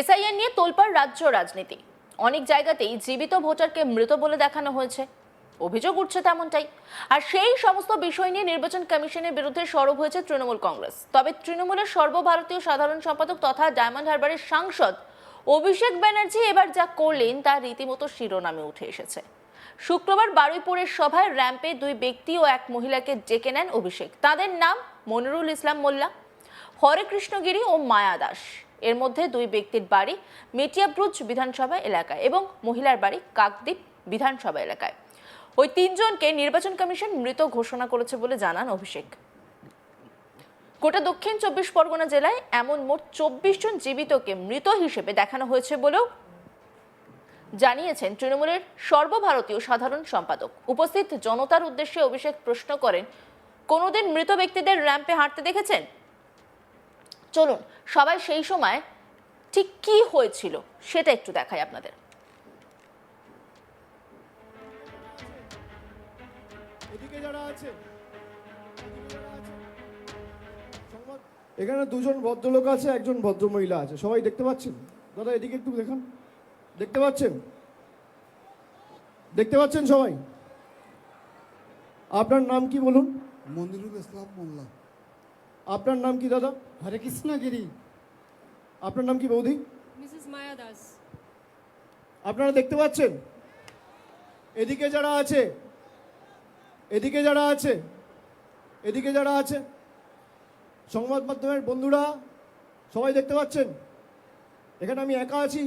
SIN নিয়ে তোলপাড় রাজ্য রাজনীতি। অনেক জায়গাতেই জীবিত ভোটারকে মৃত বলে দেখানো হয়েছে। অভিযোগ উঠছে তেমনটাই। আর সেই সমস্ত বিষয় নিয়ে নির্বাচন কমিশনের বিরুদ্ধে সরব হয়েছে তৃণমূল কংগ্রেস। তবে তৃণমূলের সর্বভারতীয় সাধারণ সম্পাদক তথা ডায়মন্ড হারবারের সাংসদ অভিষেক ব্যানার্জি এবার যা করলেন, তা রীতিমতো শিরোনামে উঠে এসেছে। শুক্রবার বারুইপুরের সভায় র্যাম্পে দুই ব্যক্তি ও এক মহিলাকে ডেকে নেন অভিষেক। তাদের নাম মনিরুল ইসলাম মোল্লা হরে কৃষ্ণগিরি ও মায়া দাস। এর মধ্যে দুই ব্যক্তির বাড়ি মেটিয়াব্রুজ বিধানসভা এলাকায় এবং মহিলার বাড়ি কাকদ্বীপ বিধানসভা এলাকায়। ওই তিনজনকে নির্বাচন কমিশন মৃত ঘোষণা করেছে বলে জানান অভিষেক। গোটা দক্ষিণ চব্বিশ পরগনা জেলায় এমন মোট চব্বিশ জন জীবিতকে মৃত হিসেবে দেখানো হয়েছে বলেও জানিয়েছেন তৃণমূলের সর্বভারতীয় সাধারণ সম্পাদক। উপস্থিত জনতার উদ্দেশ্যে অভিষেক প্রশ্ন করেন, কোনোদিন মৃত ব্যক্তিদের র্যাম্পে হাঁটতে দেখেছেন? চলুন সবাই সেই সময় ঠিক কি হয়েছিল সেটা একটু দেখাই আপনাদের। এখানে দুজন ভদ্রলোক আছে একজন ভদ্রমহিলা আছে। সবাই দেখতে পাচ্ছেন? দাদা এদিকে একটু দেখান। দেখতে পাচ্ছেন? দেখতে পাচ্ছেন সবাই? আপনার নাম কি বলুন? মনিরুল ইসলাম মোল্লা। আপনার নাম কি দাদা? হরে কৃষ্ণগিরি। আপনার নাম কি বৌদি? মিসেস মায়া দাস। আপনারা দেখতে পাচ্ছেন? এদিকে যারা আছে এদিকে যারা আছে এদিকে যারা আছে সংবাদ মাধ্যমের বন্ধুরা সবাই দেখতে পাচ্ছেন? এখানে আমি একা আছি।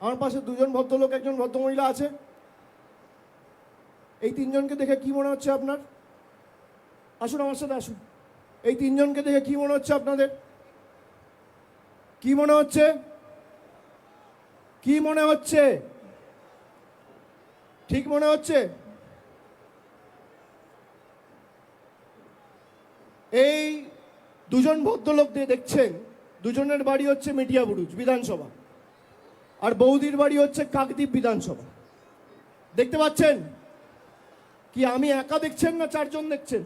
আমার পাশে দুজন ভদ্রলোক একজন ভদ্রমহিলা আছে। এই তিনজনকে দেখে কি মনে হচ্ছে আপনার? আসুন আমার সাথে আসুন। এই তিনজনকে দেখে কি মনে হচ্ছে আপনাদের? কি মনে হচ্ছে? কি মনে হচ্ছে? ঠিক মনে হচ্ছে? এই দুজন ভদ্রলোক দিয়ে দেখছেন, দুজনের বাড়ি হচ্ছে মেটিয়াবুরুজ বিধানসভা। আর বৌদির বাড়ি হচ্ছে কাকদ্বীপ বিধানসভা। দেখতে পাচ্ছেন? কি আমি একা দেখছেন না চারজন দেখছেন?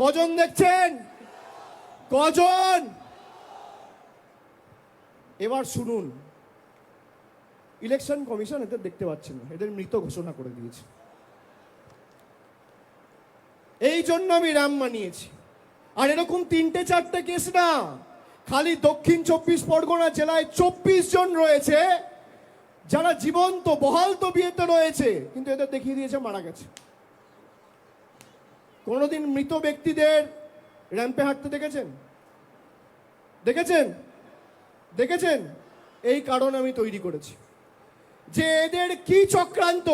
কজন দেখছেন? কজন? এবার শুনুন। ইলেকশন কমিশন এদের দেখতে পাচ্ছেন না, এদের মৃত ঘোষণা করে দিয়েছে। এই জন্য আমি রাম মানিয়েছি। আর এরকম তিনটে, চারটে কেস না, খালি দক্ষিণ চব্বিশ পরগনা জেলায় চব্বিশ জন রয়েছে, যারা জীবন্ত, বহাল তো বিয়েতে রয়েছে, কিন্তু এদের দেখিয়ে দিয়েছে মারা গেছে। কোনোদিন মৃত ব্যক্তিদের র্যাম্পে হাঁটতে দেখেছেন? দেখেছেন? দেখেছেন? এই কারণ আমি তৈরি করেছি। যে এদের কি চক্রান্ত?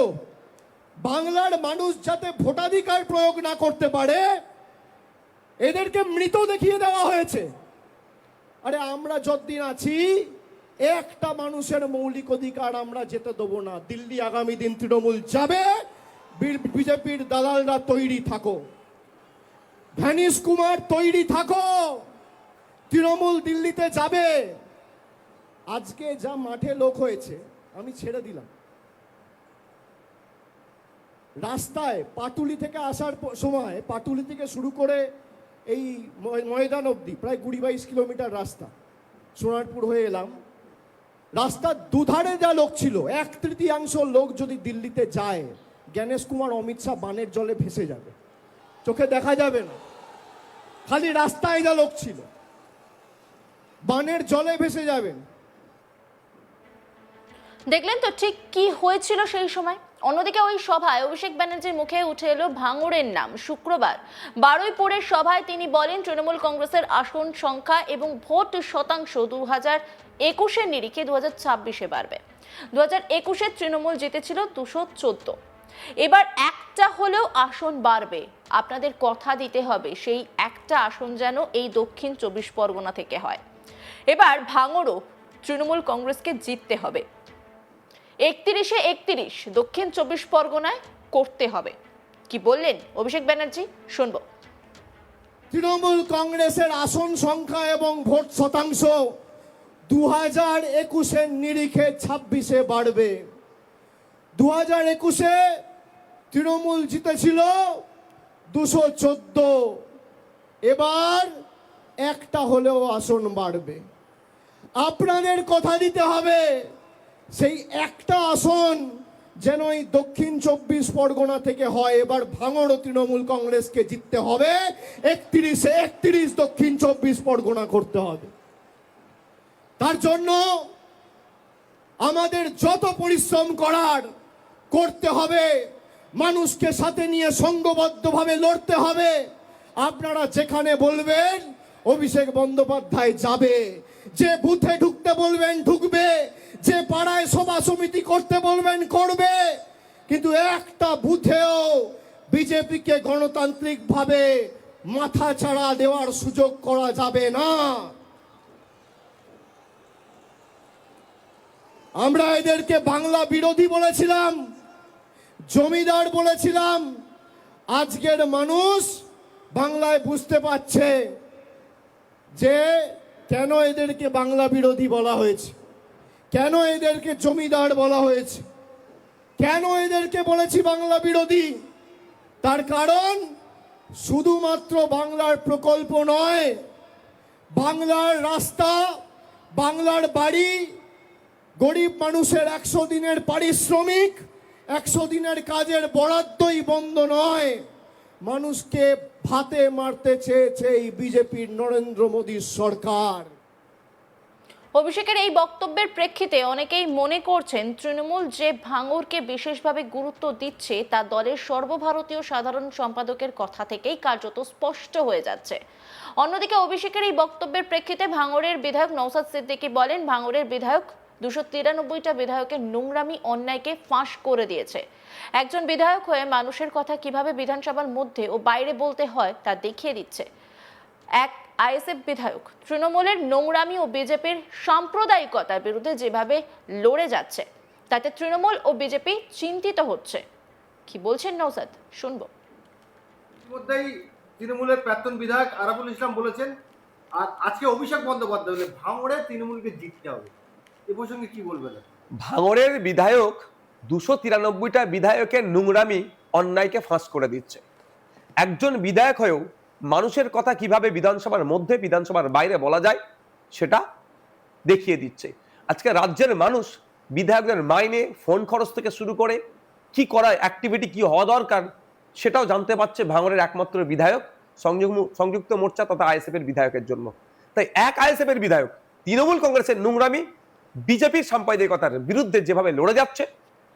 বাংলার মানুষ যাতে ভোটাধিকার প্রয়োগ না করতে পারে, এদেরকে মৃত দেখিয়ে দেওয়া হয়েছে। আরে আমরা যতদিন আছি, একটা মানুষের মৌলিক অধিকার আমরা যেতে দেবো না। দিল্লি আগামী দিন তৃণমূল যাবে বিজেপির দালালরা তৈরি থাকো। ভ্যানিস কুমার, তৈরি থাকো। তৃণমূল দিল্লিতে যাবে। আজকে যা মাঠে লোক হয়েছে, আমি ছেড়ে দিলাম। রাস্তায় পাটুলি থেকে আসার সময়, পাটুলি থেকে শুরু করে এই ময়দান অবধি, প্রায় কুড়ি বাইশ কিলোমিটার রাস্তা। সোনারপুর হয়ে এলাম। রাস্তার দুধারে যা লোক ছিল, এক তৃতীয়াংশ লোক যদি দিল্লিতে যায়, জ্ঞানেশ কুমার, অমিত শাহ বানের জলে ভেসে যাবে। চোখে দেখা যাবে না। খালি রাস্তায় যা লোক ছিল। বানের জলে ভেসে যাবেন। দেখলেন তো ঠিক কি হয়েছিল সেই সময়? অন্যদিকে ওই সভায় অভিষেক ব্যানার্জির মুখে উঠে এলো ভাঙড়ের নাম, শুক্রবার। বারুইপুরের সভায় তিনি বলেন, তৃণমূল কংগ্রেসের আসন সংখ্যা এবং ভোট শতাংশ দু হাজার একুশের নিরিখে দু হাজার ছাব্বিশে বাড়বে। দু হাজার একুশে তৃণমূল জিতেছিল দুশো চোদ্দ। এবার একটা হলেও আসন বাড়বে। আপনাদের কথা দিতে হবে, সেই একটা আসন যেন এই দক্ষিণ চব্বিশ পরগনা থেকে হয়। এবার ভাঙড়ও তৃণমূল কংগ্রেসকে জিততে হবে। একত্রিশে একত্রিশ, দক্ষিণ চব্বিশ পরগনায় করতে হবে। কি বললেন অভিষেক ব্যানার্জি? শুনব। তৃণমূল কংগ্রেসের আসন সংখ্যা এবং ভোট শতাংশ দু হাজার একুশের নিরিখে ছাব্বিশে বাড়বে। দু হাজার একুশে তৃণমূল জিতেছিল দুশো চোদ্দ। এবার একটা হলেও আসন বাড়বে। আপনাদের কথা দিতে হবে, সেই একটা আসন যেন এই দক্ষিণ চব্বিশ পরগনা থেকে হয়। এবার ভাঙড় তৃণমূল কংগ্রেসকে জিততে হবে, একত্রিশে একত্রিশ দক্ষিণ চব্বিশ পরগনা করতে হবে। তার জন্য আমাদের যত পরিশ্রম করার করতে হবে। মানুষকে সাথে নিয়ে সংঘবদ্ধভাবে লড়তে হবে। আপনারা যেখানে বলবেন, অভিষেক বন্দ্যোপাধ্যায় যাবে। যে বুথে ঢুকতে বলবেন, ঢুকবে। যে পাড়ায় সভা সমিতি করতে বলবেন, করবে। কিন্তু একটা বুথেও বিজেপিকে গণতান্ত্রিকভাবে মাথা ছাড়া দেওয়ার সুযোগ করা যাবে না। আমরা এদেরকে বাংলা বিরোধী বলেছিলাম। জমিদার বলেছিলাম, আজকের মানুষ বাংলায় বুঝতে পারছে যে কেন এদেরকে বাংলা বিরোধী বলা হয়েছে, কেন এদেরকে জমিদার বলা হয়েছে, কেন এদেরকে বলেছি বাংলা বিরোধী? তার কারণ শুধুমাত্র বাংলার প্রকল্প নয়, বাংলার রাস্তা, বাংলার বাড়ি, গরিব মানুষের একশো দিনের পারিশ্রমিক একশো দিনের কাজের বরাদ্দই বন্ধ নয়। মানুষকে ভাতে মারতে চেয়েছে এই বিজেপির নরেন্দ্র মোদীর সরকার। অভিষেকের এই বক্তব্যের প্রেক্ষিতে অনেকেই মনে করছেন, তৃণমূল যে ভাঙরকে বিশেষভাবে গুরুত্ব দিচ্ছে, তা দলের সর্বভারতীয় সাধারণ সম্পাদকের কথা থেকেই কার্যত স্পষ্ট হয়ে যাচ্ছে। অন্যদিকে অভিষেকের এই বক্তব্যের প্রেক্ষিতে ভাঙরের বিধায়ক নৌসাদ সিদ্দিকী বলেন, ভাঙরের বিধায়ক দুশো তিরানব্বইটা বিধায়কের নোংরামি অন্যায়কে ফাঁস করে দিয়েছে। একজন বিধায়ক হয়ে মানুষের কথা কীভাবে বিধানসভার মধ্যে ও বাইরে বলতে হয় তা দেখিয়ে দিচ্ছে। এক আইএসএফ বিধায়ক, তৃণমূলের নোংরামি ও বিজেপির সাম্প্রদায়িকতার বিরুদ্ধে যেভাবে লড়ে যাচ্ছে, তাতে তৃণমূল ও বিজেপি চিন্তিত হচ্ছে। কি বলছেন নৌসাদ শুনব। ইতিমধ্যেই তৃণমূলের প্রাক্তন বিধায়ক আরাবুল ইসলাম বলেছেন, আর আজকে অভিষেক বন্দ্যোপাধ্যায় বলে ভাঙড়ে তৃণমূলকে জিততে হবে। এ প্রসঙ্গে কি বলবেন ভাঙড়ের বিধায়ক দুশো তিরানব্বইটা বিধায়কের নোংরামি অন্যায়কে ফাঁস করে দিচ্ছে। একজন বিধায়ক হয়েও মানুষের কথা কীভাবে বিধানসভার মধ্যে, বিধানসভার বাইরে বলা যায়, সেটা দেখিয়ে দিচ্ছে। আজকে রাজ্যের মানুষ বিধায়কদের মাইনে, ফোন খরচ থেকে শুরু করে কি করা অ্যাক্টিভিটি কি হওয়া দরকার, সেটাও জানতে পারছে ভাঙড়ের একমাত্র বিধায়ক সংযুক্ত মোর্চা তথা আইএসএফ এর বিধায়কের জন্য। তাই এক আইএসএফ এর বিধায়ক, তৃণমূল কংগ্রেসের নোংরামি বিজেপির সাম্প্রদায়িকতার বিরুদ্ধে যেভাবে লড়ে যাচ্ছে,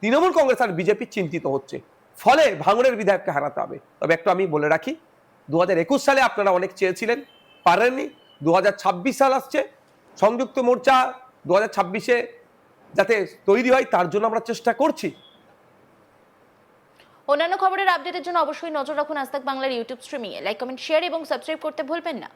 তৃণমূল কংগ্রেস আর বিজেপি চিন্তিত হচ্ছে। ফলে ভাঙড়ের বিধায়ককে হারাতে হবে। তবে একটু আমি বলে রাখি দু সালে আপনারা অনেক চেয়েছিলেন, পারেননি। দু সাল আসছে, সংযুক্ত মোর্চা দু হাজার ছাব্বিশে যাতে তৈরি হয়, তার জন্য আমরা চেষ্টা করছি। অন্যান্য খবরের আপডেটের জন্য অবশ্যই নজর রাখুন আজ বাংলার ইউটিউব স্ট্রিমিংয়ে লাইক কমেন্ট শেয়ার এবং সাবস্ক্রাইব করতে ভুলবেন না।